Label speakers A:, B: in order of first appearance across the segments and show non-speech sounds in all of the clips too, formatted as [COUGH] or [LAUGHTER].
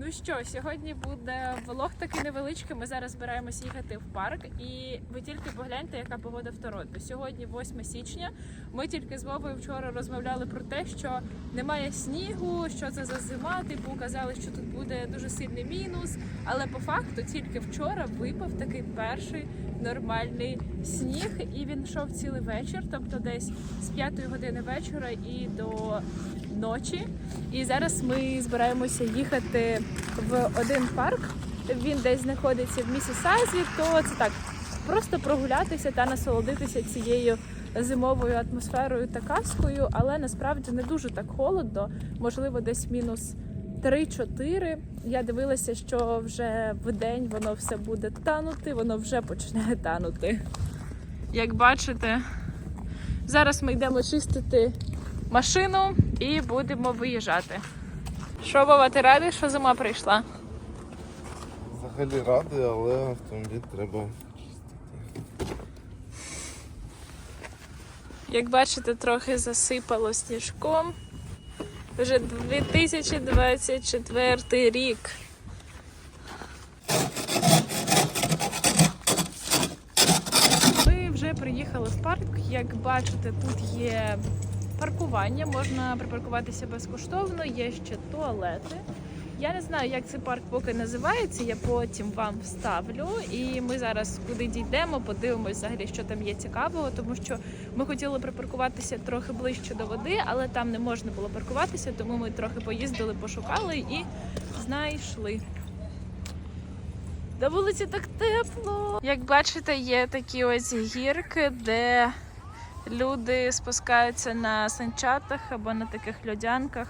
A: Ну що, сьогодні буде влог такий невеличкий. Ми зараз збираємось їхати в парк, і ви тільки погляньте, яка погода в Торонто. Сьогодні 8 січня. Ми тільки з Вовою вчора розмовляли про те, що немає снігу, що це за зима. Типу казали, що тут буде дуже сильний мінус. Але по факту тільки вчора випав такий перший нормальний сніг, і він йшов цілий вечір, тобто десь з 5 години вечора і до ночі. І зараз ми збираємося їхати в один парк. Він десь знаходиться в Місісазі, то це так просто прогулятися та насолодитися цією зимовою атмосферою та казкою, але насправді не дуже так холодно, можливо, десь мінус 3-4. Я дивилася, що вже в день воно все буде танути, воно вже почне танути. Як бачите, зараз ми йдемо чистити машину і будемо виїжджати. Що, Вова, ти радий, що зима прийшла?
B: Взагалі радий, але автомобіль треба чистити.
A: Як бачите, трохи засипало сніжком. Вже 2024 рік. Ми вже приїхали в парк. Як бачите, тут є паркування, можна припаркуватися безкоштовно, є ще туалети. Я не знаю, як цей парк поки називається, я потім вам вставлю. І ми зараз куди дійдемо, подивимось взагалі, що там є цікавого, тому що ми хотіли припаркуватися трохи ближче до води, але там не можна було паркуватися, тому ми трохи поїздили, пошукали і знайшли. На вулиці так тепло. Як бачите, є такі ось гірки, де люди спускаються на санчатах або на таких льодянках.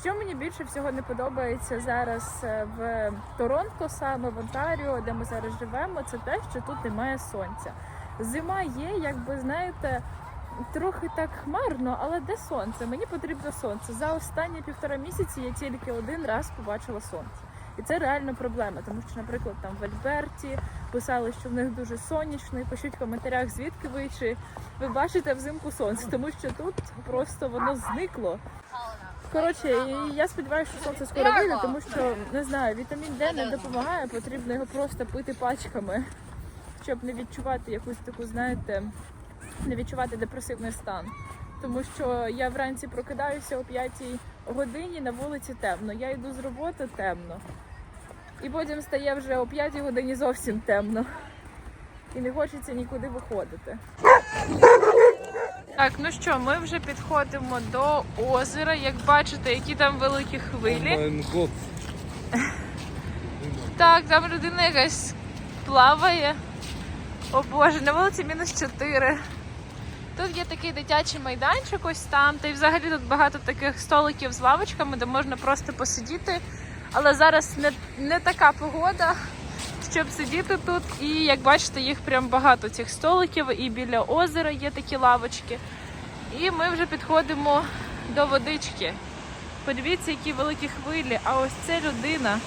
A: Що мені більше всього не подобається зараз е, в Торонто, саме в Онтаріо, де ми зараз живемо, це те, що тут немає сонця. Зима є, якби знаєте, трохи так хмарно, але де сонце? Мені потрібно сонце. За останні півтора місяці я тільки один раз побачила сонце. І це реально проблема, тому що, наприклад, там в Альберті писали, що в них дуже сонячно, і пишіть в коментарях, звідки ви чи ви бачите взимку сонце, тому що тут просто воно зникло. Коротше, і я сподіваюся, що сонце скоро вийде, тому що не знаю, вітамін Д не допомагає, потрібно його просто пити пачками, щоб не відчувати якусь таку, знаєте, не відчувати депресивний стан. Тому що я вранці прокидаюся о 5 годині, на вулиці темно. Я йду з роботи темно. І потім стає вже о 5 годині зовсім темно. І не хочеться нікуди виходити. Так, ну що, ми вже підходимо до озера. Як бачите, які там великі хвилі. Так, там людина якась плаває. О Боже, на вулиці мінус 4. Тут є такий дитячий майданчик ось там, та й взагалі тут багато таких столиків з лавочками, де можна просто посидіти. Але зараз не, не така погода, щоб сидіти тут. І як бачите, їх прям багато цих столиків, і біля озера є такі лавочки. І ми вже підходимо до водички. Подивіться, які великі хвилі. А ось це людина.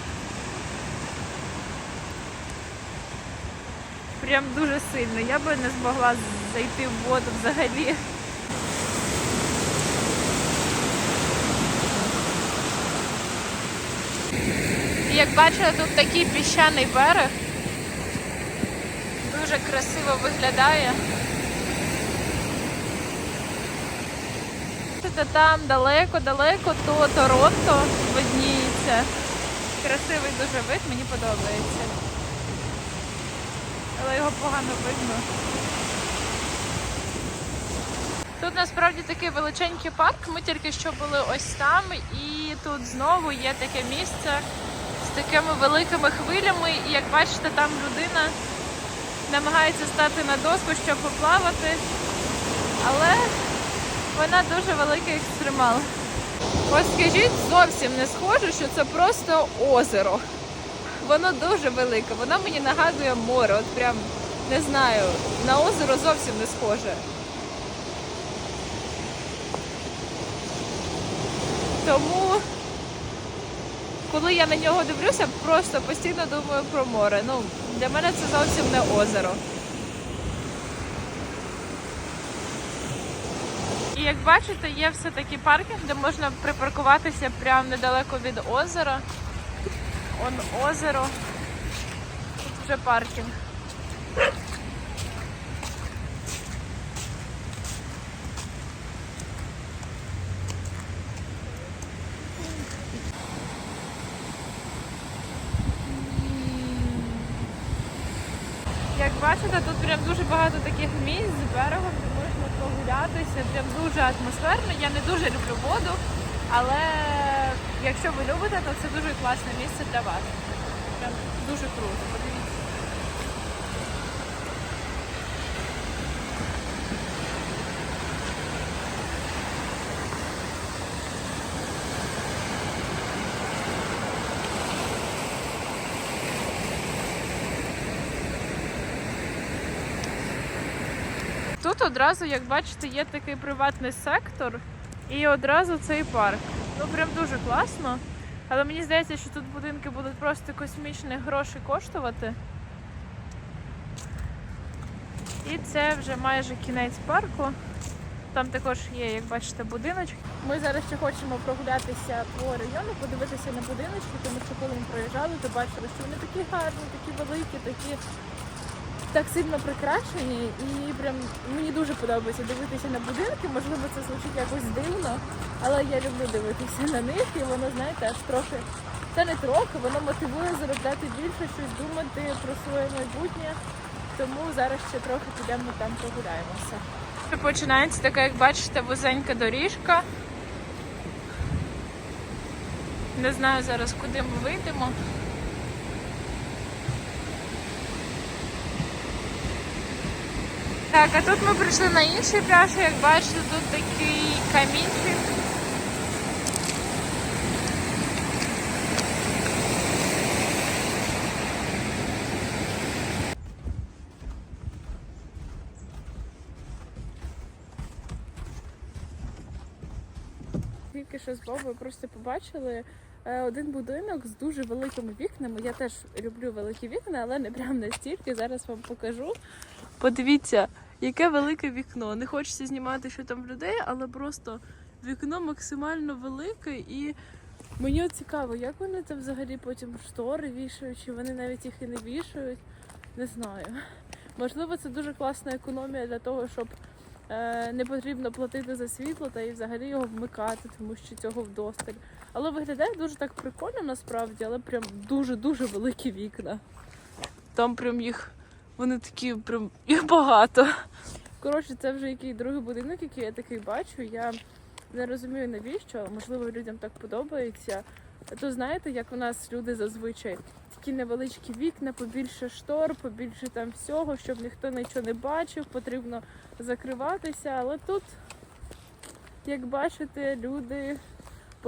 A: Прям дуже сильно. Я би не змогла зайти в воду взагалі. І як бачите, тут такий піщаний берег. Дуже красиво виглядає. Бачите, Там далеко-далеко то Торонто видніється. Красивий дуже вид, мені подобається. Але його погано видно. Тут насправді такий величенький парк. Ми тільки що були ось там, і тут знову є таке місце з такими великими хвилями. І як бачите, там людина намагається стати на доску, щоб поплавати. Але вона дуже великий екстремал. Ось скажіть, зовсім не схоже, що це просто озеро. Воно дуже велике, воно мені нагадує море. От прям не знаю, на озеро зовсім не схоже. Тому, коли я на нього дивлюся, просто постійно думаю про море. Ну, для мене це зовсім не озеро. І як бачите, є все-таки паркінг, де можна припаркуватися прямо недалеко від озера. Он озеро. Тут вже паркінг. Як бачите, тут прям дуже багато таких місць з берегом, де можна прогулятися. Прям дуже атмосферно. Я не дуже люблю воду, але якщо ви любите, то це дуже класне місце для вас. Прям дуже круто. Подивіться. Тут одразу, як бачите, є такий приватний сектор і одразу цей парк. Ну прям дуже класно. Але мені здається, що тут будинки будуть просто космічні гроші коштувати. І це вже майже кінець парку. Там також є, як бачите, будиночки. Ми зараз ще хочемо прогулятися по району, подивитися на будиночки, тому що коли ми проїжджали, то бачили, що вони такі гарні, такі великі, такі так сильно прикрашені, і прям мені дуже подобається дивитися на будинки. Можливо, це звучить якось дивно, але я люблю дивитися на них, і воно, знаєте, аж трохи. Це не трохи, воно мотивує заробляти більше, щось думати про своє майбутнє. Тому зараз ще трохи підемо там прогуляємося. Починається така, як бачите, вузенька доріжка. Не знаю зараз, куди ми вийдемо. Так, а тут ми прийшли на інший пляж, як бачите, тут такий камінчик. Тільки що з Бобою просто побачили е, один будинок з дуже великими вікнами. Я теж люблю великі вікна, але не прям настільки. Зараз вам покажу. Подивіться, яке велике вікно. Не хочеться знімати, що там людей, але просто вікно максимально велике і. Мені цікаво, як вони там взагалі потім штори вішають, чи вони навіть їх і не вішають. Не знаю. Можливо, це дуже класна економія для того, щоб е, не потрібно платити за світло та і взагалі його вмикати, тому що цього вдосталь. Але виглядає дуже так прикольно насправді, але прям дуже-дуже великі вікна. Там прям їх, вони такі, прям [LAUGHS] їх багато. Коротше, це вже який другий будинок, який я такий бачу. Я не розумію навіщо, можливо, людям так подобається. То знаєте, як у нас люди зазвичай такі невеличкі вікна, побільше штор, побільше там всього, щоб ніхто нічого не бачив, потрібно закриватися. Але тут, як бачите, люди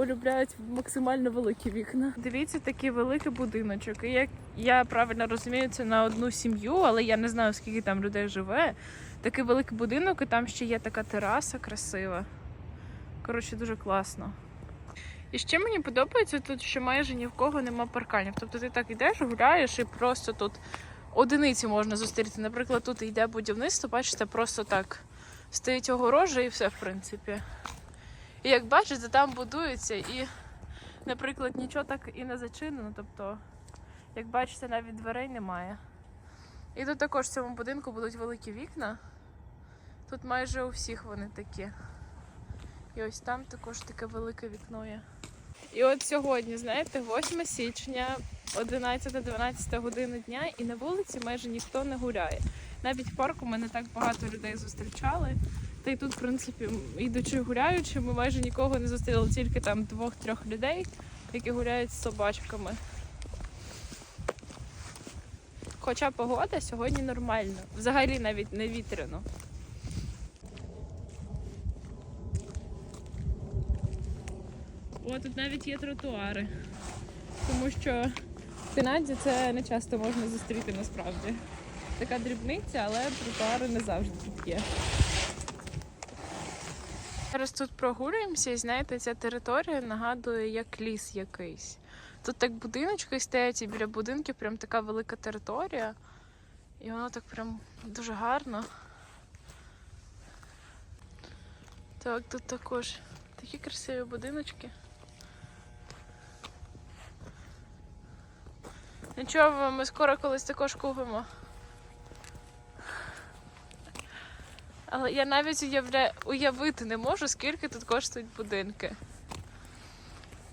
A: полюбляють максимально великі вікна. Дивіться, такий великий будиночок. І як я правильно розумію, це на одну сім'ю, але я не знаю, скільки там людей живе. Такий великий будинок, і там ще є така тераса красива. Коротше, дуже класно. І ще мені подобається тут, що майже ні в кого нема парканів. Тобто ти так йдеш, гуляєш і просто тут одиниці можна зустріти. Наприклад, тут йде будівництво, бачите, просто так стоїть огорожа і все, в принципі. І як бачите, там будується і, наприклад, нічого так і не зачинено. Тобто, як бачите, навіть дверей немає. І тут також в цьому будинку будуть великі вікна. Тут майже у всіх вони такі. І ось там також таке велике вікно є. І от сьогодні, знаєте, 8 січня, 11-12 година дня, і на вулиці майже ніхто не гуляє. Навіть в парку ми не так багато людей зустрічали. Та й тут, в принципі, йдучи гуляючи, ми майже нікого не зустріли, тільки там двох-трьох людей, які гуляють з собачками. Хоча погода сьогодні нормальна. Взагалі навіть не вітряно. О, тут навіть є тротуари. Тому що в Канаді це не часто можна зустріти насправді. Така дрібниця, але тротуари не завжди тут є. Зараз тут прогулюємося і знаєте, ця територія нагадує як ліс якийсь. Тут так будиночки стоять, і біля будинків прям така велика територія. І воно так прям дуже гарно. Так, тут також такі красиві будиночки. Нічого, ми скоро колись також купимо. Але я навіть уявля... уявити не можу, скільки тут коштують будинки.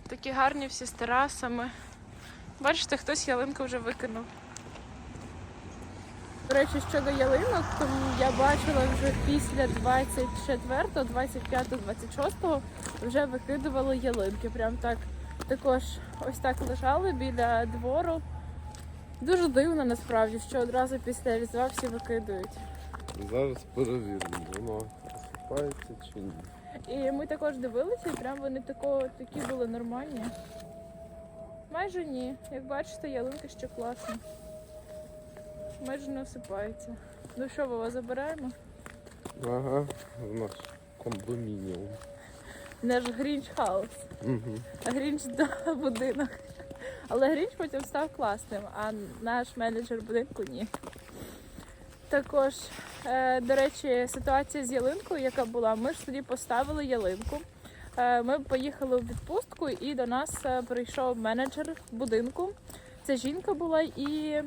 A: Такі гарні всі з терасами. Бачите, хтось ялинку вже викинув. До речі, щодо ялинок, то я бачила вже після 24, 25, 26 вже викидували ялинки. Прям так також ось так лежали біля двору. Дуже дивно насправді, що одразу після різдва всі викидують.
B: Зараз перевіримо, воно осипається чи ні.
A: І ми також дивилися, і прям вони тако, такі були нормальні. Майже ні. Як бачите, ялинка ще класна. Майже не осипається. Ну що, Вова, забираємо?
B: Ага, в наш кондомініум.
A: Наш Грінч хаус.
B: Угу.
A: Грінч да, будинок. Але Грінч потім став класним, а наш менеджер будинку ні. Також, е, до речі, ситуація з ялинкою, яка була, ми ж тоді поставили ялинку. Е, Ми поїхали у відпустку, і до нас е, прийшов менеджер будинку. Це жінка була, і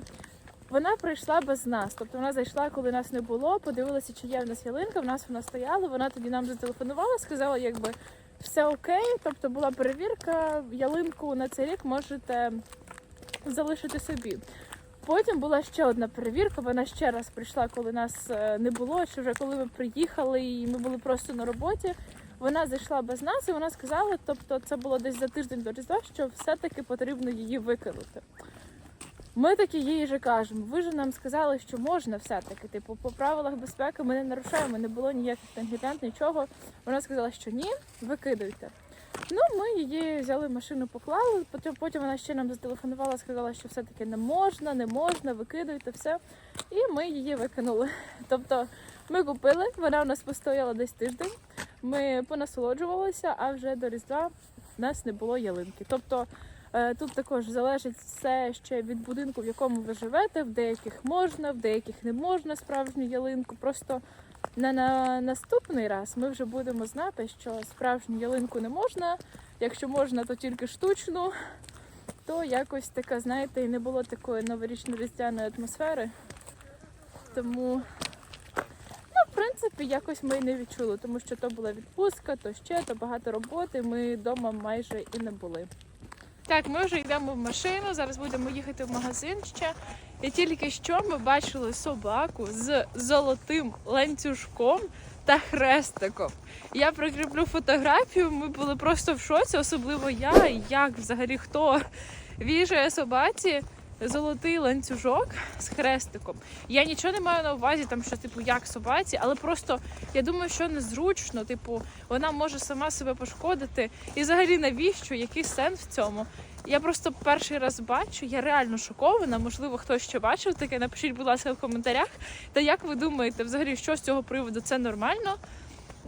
A: вона прийшла без нас. Тобто вона зайшла, коли нас не було, подивилася, чи є в нас ялинка. В нас вона стояла. Вона тоді нам зателефонувала, сказала, якби все окей. Тобто була перевірка, ялинку на цей рік можете залишити собі. Потім була ще одна перевірка. Вона ще раз прийшла, коли нас е, не було. Що вже коли ми приїхали і ми були просто на роботі. Вона зайшла без нас і вона сказала, тобто це було десь за тиждень до Різдва, що все-таки потрібно її викинути. Ми таки їй же кажемо, ви ж нам сказали, що можна все-таки. Типу, по правилах безпеки ми не нарушаємо, не було ніяких там нічого. Вона сказала, що ні, викидуйте. Ну, ми її взяли машину, поклали. Потім, потім вона ще нам зателефонувала, сказала, що все-таки не можна, не можна, викидуйте все. І ми її викинули. Тобто ми купили, вона у нас постояла десь тиждень. Ми понасолоджувалися, а вже до Різдва в нас не було ялинки. Тобто е, тут також залежить все ще від будинку, в якому ви живете. В деяких можна, в деяких не можна справжню ялинку. Просто на, на наступний раз ми вже будемо знати, що справжню ялинку не можна. Якщо можна, то тільки штучну. То якось така, знаєте, і не було такої новорічно-різдвяної атмосфери. Тому Ну, в принципі, якось ми і не відчули, тому що то була відпустка, то ще, то багато роботи. Ми вдома майже і не були. Так, ми вже йдемо в машину. Зараз будемо їхати в магазин ще. І тільки що ми бачили собаку з золотим ланцюжком та хрестиком. Я прикріплю фотографію. Ми були просто в шоці, особливо я. Як взагалі хто вішає собаці золотий ланцюжок з хрестиком. Я нічого не маю на увазі, там що типу як собаці, але просто я думаю, що незручно. Типу, вона може сама себе пошкодити. І взагалі навіщо? Який сенс в цьому? Я просто перший раз бачу, я реально шокована. Можливо, хтось ще бачив таке. Напишіть, будь ласка, в коментарях. Та як ви думаєте, взагалі, що з цього приводу це нормально?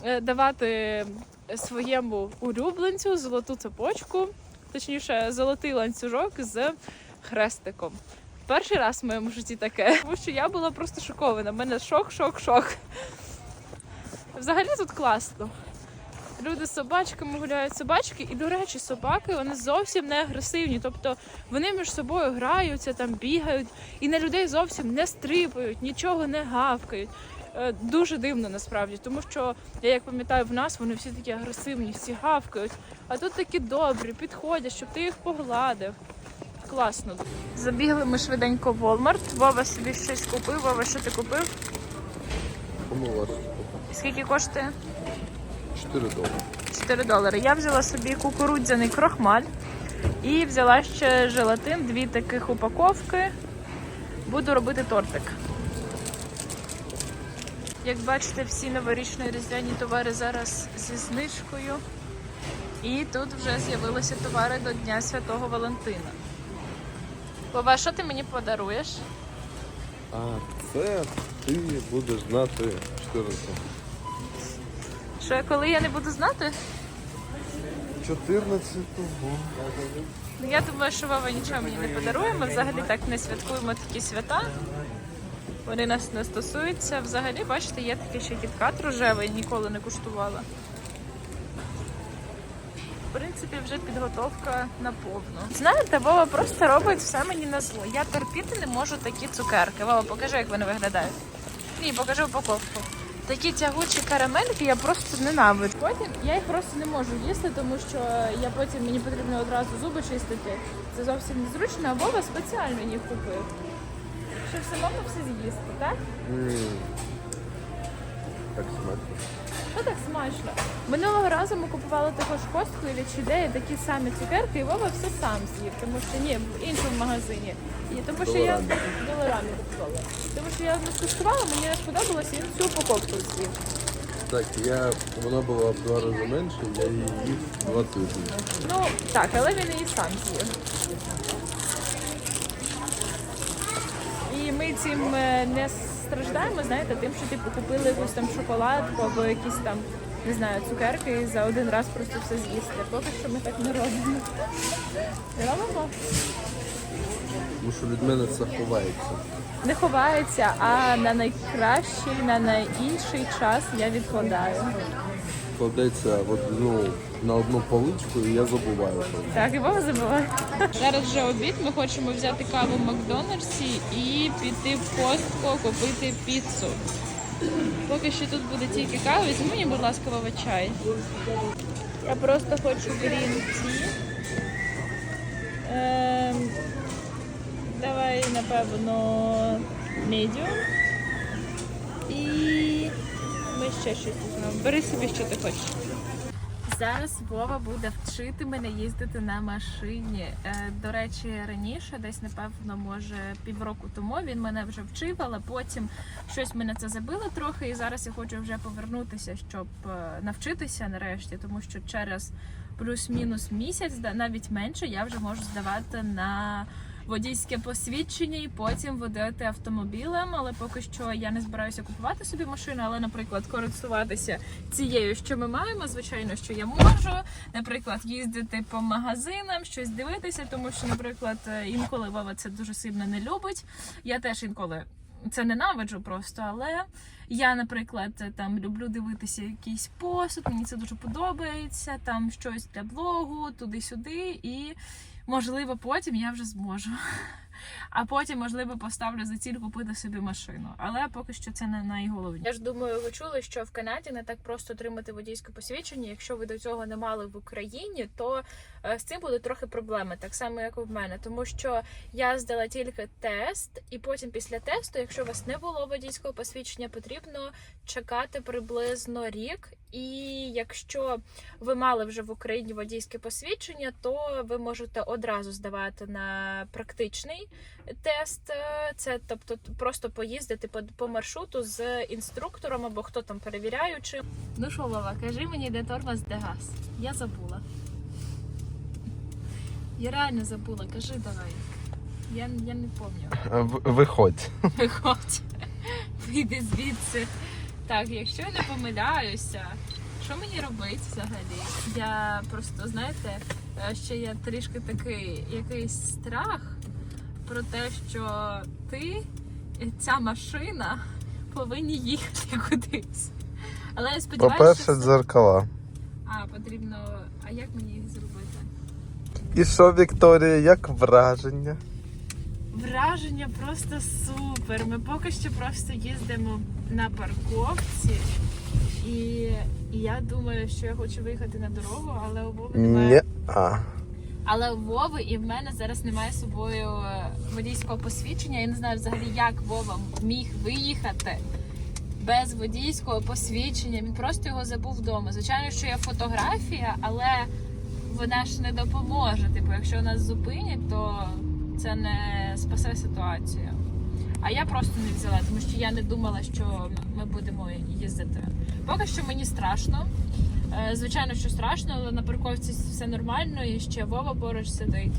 A: Е, Давати своєму улюбленцю золоту цепочку, точніше, золотий ланцюжок з хрестиком. Перший раз в моєму житті таке, тому що я була просто шокована. У мене шок, шок, шок. Взагалі тут класно. Люди з собачками гуляють собачки, і, до речі, собаки вони зовсім не агресивні. Тобто вони між собою граються, там бігають, і на людей зовсім не стрибають, нічого не гавкають. Е, Дуже дивно насправді, тому що я як пам'ятаю, в нас вони всі такі агресивні, всі гавкають, а тут такі добрі, підходять, щоб ти їх погладив. Класно. Забігли ми швиденько в Walmart. Вова собі щось купив. Вова, що ти купив?
B: Помилашечку.
A: Скільки коштує?
B: 4 долари.
A: 4 долари. Я взяла собі кукурудзяний крохмаль і взяла ще желатин, дві таких упаковки. Буду робити тортик. Як бачите, всі новорічні різдвяні товари зараз зі знижкою. І тут вже з'явилися товари до Дня Святого Валентина. Вова, що ти мені подаруєш?
B: А це ти будеш знати 14.
A: Що коли я не буду знати?
B: 14-го.
A: Ну, Я думаю, що Вова нічого мені не подарує. Ми взагалі так не святкуємо такі свята. Вони нас не стосуються. Взагалі, бачите, є такий ще кіткат рожевий, ніколи не куштувала. Принципі, вже підготовка на повну. Знаєте, Вова просто робить все мені на зло. Я терпіти не можу такі цукерки. Вова, покажи, як вони виглядають. Ні, покажи упаковку. Такі тягучі карамельки я просто ненавиджу. Потім я їх просто не можу їсти, тому що я потім мені потрібно одразу зуби чистити. Це зовсім незручно, а Вова спеціально їх купив. Щоб самому все з'їсти, так?
B: М. Так смачно.
A: Що так смачно? Минулого разу ми купували також костку і відчудеї такі самі цукерки, і Вова все сам з'їв, тому що ні, в іншому магазині. І тому що я доларами купувала. Тому що я одну скуштувала, мені не сподобалося, він всю упаковку з'їв.
B: Так, я, вона була в два рази менше, я її їв два тижні.
A: Ну так, але він і сам з'їв. І ми цим е, не страждаємо, знаєте, тим, що типу купили якусь там шоколадку або якісь там, не знаю, цукерки і за один раз просто все з'їсти. Поки що ми так не робимо. Не робимо?
B: Тому що від мене це ховається.
A: Не ховається, а на найкращий, на найінший час я відкладаю.
B: Кладеться от, ну, на одну поличку і я забуваю про це.
A: Так, і Вова забуває. Зараз вже обід. Ми хочемо взяти каву в Макдональдсі і піти в Костко купити піцу. Поки що тут буде тільки кава. Візьми мені, будь ласка, Вова, чай. Я просто хочу грін ті. Ем, давай, напевно, медіум. І ще щось візьмемо. Бери собі, що ти хочеш. Зараз Вова буде вчити мене їздити на машині. Е, До речі, раніше, десь напевно, може півроку тому він мене вже вчив, але потім щось мене це забило трохи. І зараз я хочу вже повернутися, щоб е, навчитися нарешті, тому що через плюс-мінус місяць, навіть менше, я вже можу здавати на водійське посвідчення і потім водити автомобілем. Але поки що я не збираюся купувати собі машину, але, наприклад, користуватися цією, що ми маємо. Звичайно, що я можу, наприклад, їздити по магазинам, щось дивитися, тому що, наприклад, е, інколи Вова це дуже сильно не любить. Я теж інколи. Це ненавиджу просто, але я, наприклад, там люблю дивитися якийсь посуд, мені це дуже подобається, там щось для блогу, туди-сюди, і можливо потім я вже зможу. [LAUGHS] А потім, можливо, поставлю за ціль купити собі машину. Але поки що це не найголовніше. Я ж думаю, ви чули, що в Канаді не так просто отримати водійське посвідчення. Якщо ви до цього не мали в Україні, то е, з цим буде трохи проблеми, так само як і в мене, тому що я здала тільки тест, і потім після тесту, якщо у вас не було водійського посвідчення, потрібно чекати приблизно рік. І якщо ви мали вже в Україні водійське посвідчення, то ви можете одразу здавати на практичний тест. Е, Це тобто просто поїздити по, по маршруту з інструктором або хто там перевіряючи. Ну що, Вова, кажи мені, де тормоз, де газ. Я забула. Я реально забула, кажи давай. Я, я не пам'ятаю.
B: Виходь.
A: Виходь, вийди звідси. Так, якщо я не помиляюся, що мені робити взагалі? Я просто, знаєте, е, ще є трішки такий якийсь страх про те, що ти, е, ця машина, повинні їхати [LAUGHS] кудись. Але я сподіваюся,
C: По-перше, дзеркала.
A: А, потрібно. А як мені їх зробити?
C: І що, Вікторія, як враження?
A: Враження просто супер. Ми поки що просто їздимо на парковці. І, і я думаю, що я хочу виїхати на дорогу, але у Вови немає.
C: А.
A: Але у Вови і в мене зараз немає з собою водійського посвідчення. Я не знаю взагалі, як Вова міг виїхати без водійського посвідчення. Він просто його забув вдома. Звичайно, що є фотографія, але вона ж не допоможе. Типу, якщо нас зупинять, то це не спасе ситуацію. А я просто не взяла, тому що я не думала, що ми будемо їздити. Поки що мені страшно. Е, Звичайно, що страшно, але на парковці все нормально і ще Вова поруч сидить.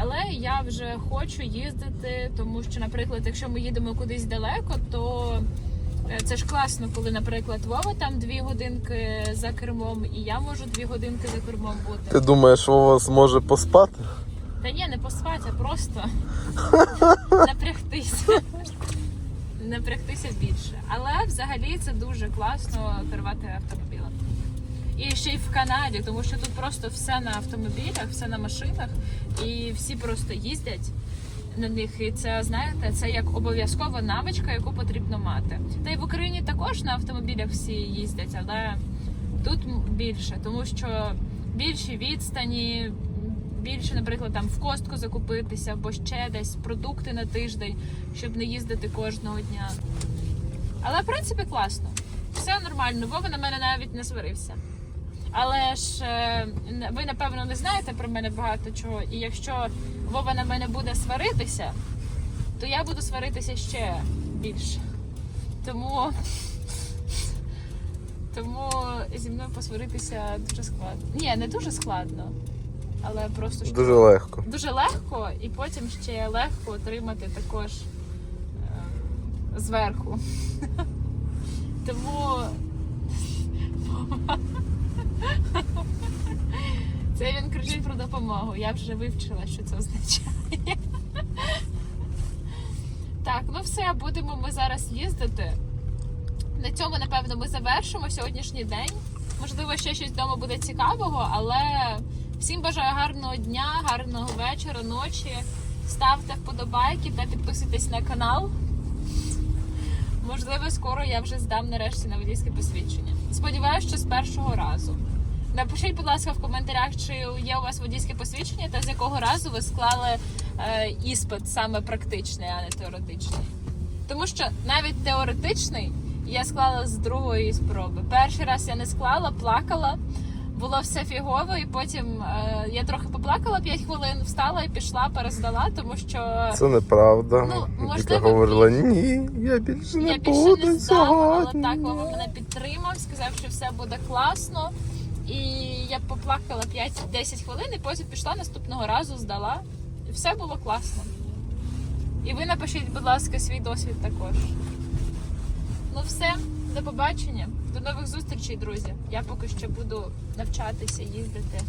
A: Але я вже хочу їздити, тому що, наприклад, якщо ми їдемо кудись далеко, то е, це ж класно, коли, наприклад, Вова там дві годинки за кермом, і я можу дві годинки за кермом бути.
C: Ти думаєш, Вова зможе поспати?
A: Та ні, не поспати, а просто [LAUGHS] напрягтися. Напрягтися більше. Але взагалі це дуже класно керувати автомобілем. І ще й в Канаді, тому що тут просто все на автомобілях, все на машинах, і всі просто їздять на них. І це знаєте, це як обов'язкова навичка, яку потрібно мати. Та й в Україні також на автомобілях всі їздять, але тут більше, тому що більші відстані, більше, наприклад, там в костку закупитися, або ще десь продукти на тиждень, щоб не їздити кожного дня. Але в принципі класно. Все нормально. Вова на мене навіть не сварився. Але ж е, ви напевно не знаєте про мене багато чого. І якщо Вова на мене буде сваритися, то я буду сваритися ще більше. Тому, тому зі мною посваритися дуже складно. Ні, не дуже складно, але просто що
C: Дуже легко.
A: дуже легко, і потім ще легко отримати також е, зверху. [LAUGHS] Тому [LAUGHS] це він кричить про допомогу. Я вже вивчила, що це означає. [LAUGHS] Так, ну все, будемо ми зараз їздити. На цьому, напевно, ми завершимо сьогоднішній день. Можливо, ще щось вдома буде цікавого, але всім бажаю гарного дня, гарного вечора, ночі. Ставте вподобайки та підписуйтесь на канал. Можливо, скоро я вже здам нарешті на водійське посвідчення. Сподіваюся, що з першого разу. Напишіть, будь ласка, в коментарях, чи є у вас водійське посвідчення та з якого разу ви склали е, іспит саме практичний, а не теоретичний. Тому що навіть теоретичний я склала з другої спроби. Перший раз я не склала, плакала, було все фігово, і потім е, я трохи поплакала 5 хвилин, встала і пішла, перездала, тому що
C: Це неправда.
A: Ну,
C: Віка
A: можливо,
C: говорила, ні, я більше не
A: я більше
C: буду
A: не здала, але
C: сьогодні.
A: так Вова мене підтримав, сказав, що все буде класно. І я поплакала 5-10 хвилин, і потім пішла наступного разу, здала. І все було класно. І ви напишіть, будь ласка, свій досвід також. Ну все, до побачення. До нових зустрічей, друзі. Я поки що буду навчатися їздити